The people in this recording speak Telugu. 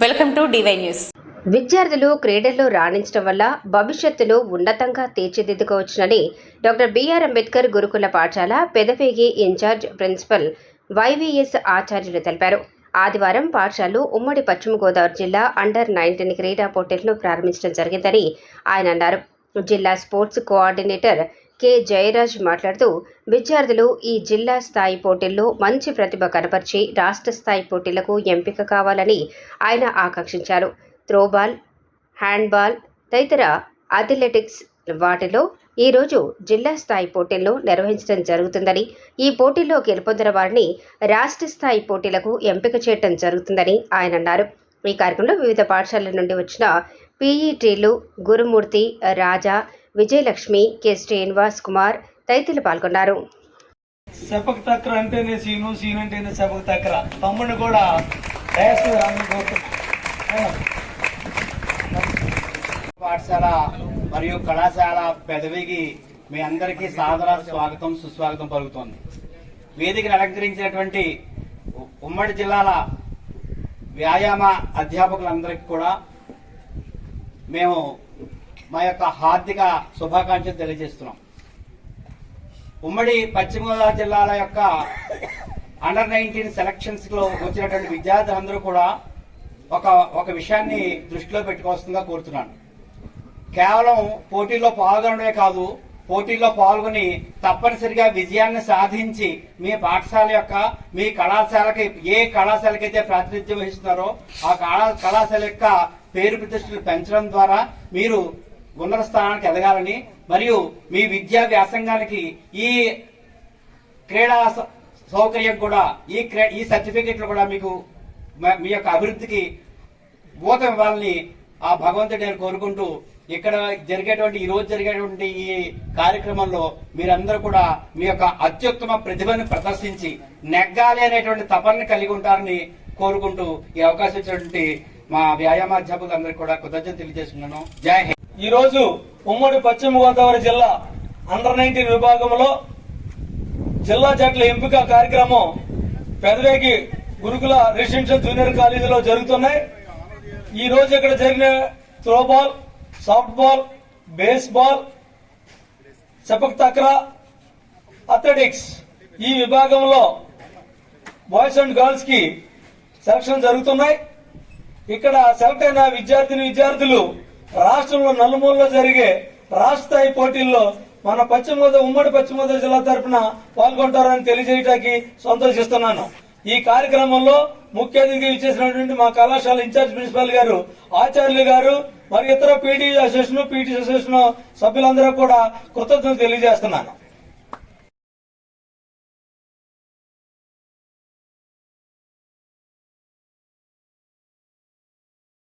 Welcome to DY news. విద్యార్థులు క్రీడల్లో రాణించడం వల్ల భవిష్యత్తులో ఉన్నతంగా తీర్చిదిద్దుకోవచ్చునని డాక్టర్ బిఆర్ అంబేద్కర్ గురుకుల పాఠశాల పెదవేగి ఇన్ఛార్జ్ ప్రిన్సిపల్ వైవీఎస్ ఆచార్యులు తెలిపారు. ఆదివారం పాఠశాలలో ఉమ్మడి పశ్చిమ గోదావరి జిల్లా అండర్ నైన్టీన్ క్రీడా పోటీలను ప్రారంభించడం జరిగిందని ఆయన అన్నారు. జిల్లా స్పోర్ట్స్ కోఆర్డినేటర్ కె. జయరాజ్ మాట్లాడుతూ విద్యార్థులు ఈ జిల్లా స్థాయి పోటీల్లో మంచి ప్రతిభ కనపరిచి రాష్ట్ర స్థాయి పోటీలకు ఎంపిక కావాలని ఆయన ఆకాంక్షించారు. త్రోబాల్ హ్యాండ్బాల్ తదితర అథ్లెటిక్స్ వాటిలో ఈరోజు జిల్లా స్థాయి పోటీలను నిర్వహించడం జరుగుతుందని ఈ పోటీల్లో గెలుపొందిన వారిని రాష్ట్ర స్థాయి పోటీలకు ఎంపిక చేయడం జరుగుతుందని ఆయన అన్నారు. ఈ కార్యక్రమంలో వివిధ పాఠశాలల నుండి వచ్చిన పీఈటీలు గురుమూర్తి రాజా విజయలక్ష్మి కె. శ్రీనివాస్ కుమార్ తదితరులు పాల్గొన్నారు. సెపక్ తక్ర అంటేనే సీను సీన్ అంటేనే సెపక్ తక్ర తమ్ముడిని కూడా పాఠశాల మరియు కళాశాల పెదవికి మీ అందరికీ సాదర స్వాగతం సుస్వాగతం పలుకుతోంది. వేదికను అలంకరించినటువంటి ఉమ్మడి జిల్లాల వ్యాయామ అధ్యాపకులందరికీ కూడా మేము మా యొక్క హార్దిక శుభాకాంక్షలు తెలియజేస్తున్నాం. ఉమ్మడి పశ్చిమ గోదావరి జిల్లాల యొక్క అండర్ నైన్టీన్ సెలక్షన్స్లో వచ్చినటువంటి విద్యార్థులందరూ కూడా ఒక ఒక విషయాన్ని దృష్టిలో పెట్టుకోవాల్సిందిగా కోరుతున్నాను. కేవలం పోటీల్లో పాల్గొనడమే కాదు పోటీల్లో పాల్గొని తప్పనిసరిగా విజయాన్ని సాధించి మీ పాఠశాల యొక్క మీ కళాశాలకి ఏ కళాశాలకైతే ప్రాతినిధ్యం వహిస్తున్నారో ఆ కళాశాల యొక్క పేరు ప్రతిష్టలు పెంచడం ద్వారా మీరు ఉన్నత స్థానానికి ఎదగాలని మరియు మీ విద్యా వ్యాసంగానికి ఈ క్రీడా సౌకర్యం కూడా ఈ క్రీ- ఈ సర్టిఫికెట్లు కూడా మీకు మీ యొక్క అభివృద్ధికి ఊతం ఇవ్వాలని ఆ భగవంతుడు నేను కోరుకుంటూ ఇక్కడ జరిగేటువంటి ఈ రోజు జరిగేటువంటి ఈ కార్యక్రమంలో మీరందరూ కూడా మీ యొక్క అత్యుత్తమ ప్రతిభను ప్రదర్శించి నెగ్గాలి అనేటువంటి తపనని కలిగి ఉంటారని కోరుకుంటూ ఈ అవకాశం ఇచ్చినటువంటి మా వ్యాయామాధ్యాపకులందరికీ కూడా కృతజ్ఞత తెలియజేస్తున్నాను జై ఈరోజు ఉమ్మడి పశ్చిమ గోదావరి జిల్లా అండర్ నైన్టీన్ విభాగంలో జిల్లా జట్ల ఎంపిక కార్యక్రమం పెదవేగి గురుకుల రెసిడెన్షియల్ జూనియర్ కాలేజీలో జరుగుతున్నాయి. ఈ రోజు ఇక్కడ జరిగిన throwball softball baseball sepak takraw athletics ఈ విభాగంలో బాయ్స్ అండ్ గర్ల్స్కి సెలక్షన్ జరుగుతున్నాయి. ఇక్కడ సెలెక్ట్ అయిన విద్యార్థిని విద్యార్థులు రాష్ట్రంలో నలుమూలలో జరిగే రాష్ట్ర స్థాయి పోటీల్లో మన పశ్చిమ గోదావరి ఉమ్మడి పశ్చిమ గోదావరి జిల్లా తరఫున పాల్గొంటారని తెలియజేయడానికి సంతోషిస్తున్నాను. ఈ కార్యక్రమంలో ముఖ్య అతిథిగా ఇచ్చేసినటువంటి మా కళాశాల ఇన్ఛార్జ్ ప్రిన్సిపాల్ గారు ఆచార్యులు గారు మరి ఇతర పీటీ అసోసియేషన్ పీటీ అసోసియేషన్ సభ్యులందరూ కూడా కృతజ్ఞతలు తెలియజేస్తున్నాను.